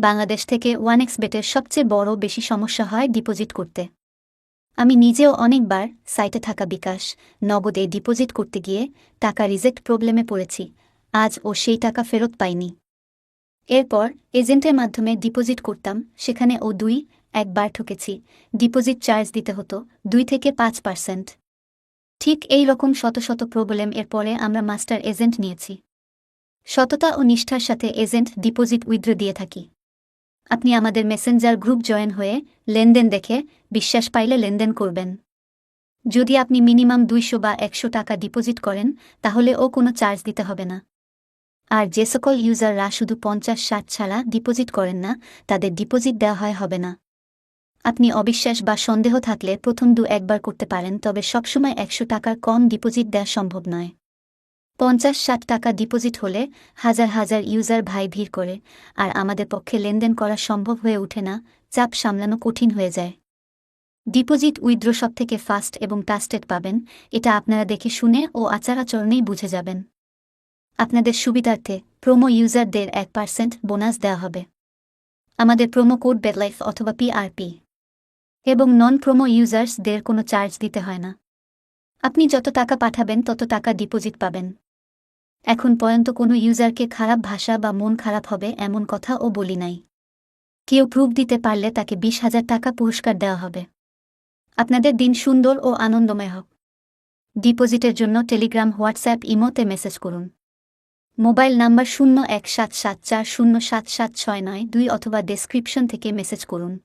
বাংলাদেশ থেকে one x বেটের সবচেয়ে বড় বেশি সমস্যা হয় ডিপোজিট করতে। আমি নিজেও অনেকবার সাইটে থাকা বিকাশ নগদে ডিপোজিট করতে গিয়ে টাকা রিজেক্ট প্রবলেমে পড়েছি, আজ ও সেই টাকা ফেরত পাইনি। এরপর এজেন্টের মাধ্যমে ডিপোজিট করতাম, সেখানে ও দুই, একবার ঠকেছি, ডিপোজিট চার্জ দিতে হতো দুই থেকে পাঁচ পার্সেন্ট। ঠিক এই রকম শত শত প্রবলেম এর পরে আমরা মাস্টার এজেন্ট নিয়েছি। সততা ও নিষ্ঠার সাথে এজেন্ট ডিপোজিট উইথড্র দিয়ে থাকি। আপনি আমাদের মেসেঞ্জার গ্রুপ জয়েন হয়ে লেনদেন দেখে বিশ্বাস পাইলে লেনদেন করবেন। যদি আপনি মিনিমাম দুইশো বা একশো টাকা ডিপোজিট করেন, তাহলে ও কোনো চার্জ দিতে হবে না। আর যে সকল ইউজাররা শুধু পঞ্চাশ, ষাট ছাড়া ডিপোজিট করেন না, তাদের ডিপোজিট দেওয়া হয় হবে না। আপনি অবিশ্বাস বা সন্দেহ থাকলে প্রথম দু একবার করতে পারেন, তবে সবসময় একশো টাকার কম ডিপোজিট দেওয়া সম্ভব নয়। পঞ্চাশ ষাট টাকা ডিপোজিট হলে হাজার হাজার ইউজার ভাই ভিড় করে, আর আমাদের পক্ষে লেনদেন করা সম্ভব হয়ে ওঠে না, চাপ সামলানো কঠিন হয়ে যায়। ডিপোজিট উইথড্র সব থেকে ফাস্ট এবং টাস্টেড পাবেন, এটা আপনারা দেখে শুনে ও আচার আচরণেই বুঝে যাবেন। আপনাদের সুবিধার্থে প্রোমো ইউজারদের এক পার্সেন্ট বোনাস দেওয়া হবে। আমাদের প্রোমো কোড বেডলাইফ অথবা পিআরপি এবং নন প্রোমো ইউজার্সদের কোনো চার্জ দিতে হয় না। আপনি যত টাকা পাঠাবেন, তত টাকা ডিপোজিট পাবেন। এখন পর্যন্ত কোনো ইউজারকে খারাপ ভাষা বা মন খারাপ হবে এমন কথা ও বলি নাই। কেউ প্রুফ দিতে পারলে তাকে বিশ হাজার টাকা পুরস্কার দেওয়া হবে। আপনাদের দিন সুন্দর ও আনন্দময় হোক। ডিপোজিটের জন্য টেলিগ্রাম, হোয়াটসঅ্যাপ, ইমোতে মেসেজ করুন। মোবাইল নাম্বার শূন্য এক সাত সাত চার শূন্য সাত সাত ছয় নয় দুই অথবা ডেসক্রিপশন থেকে মেসেজ করুন।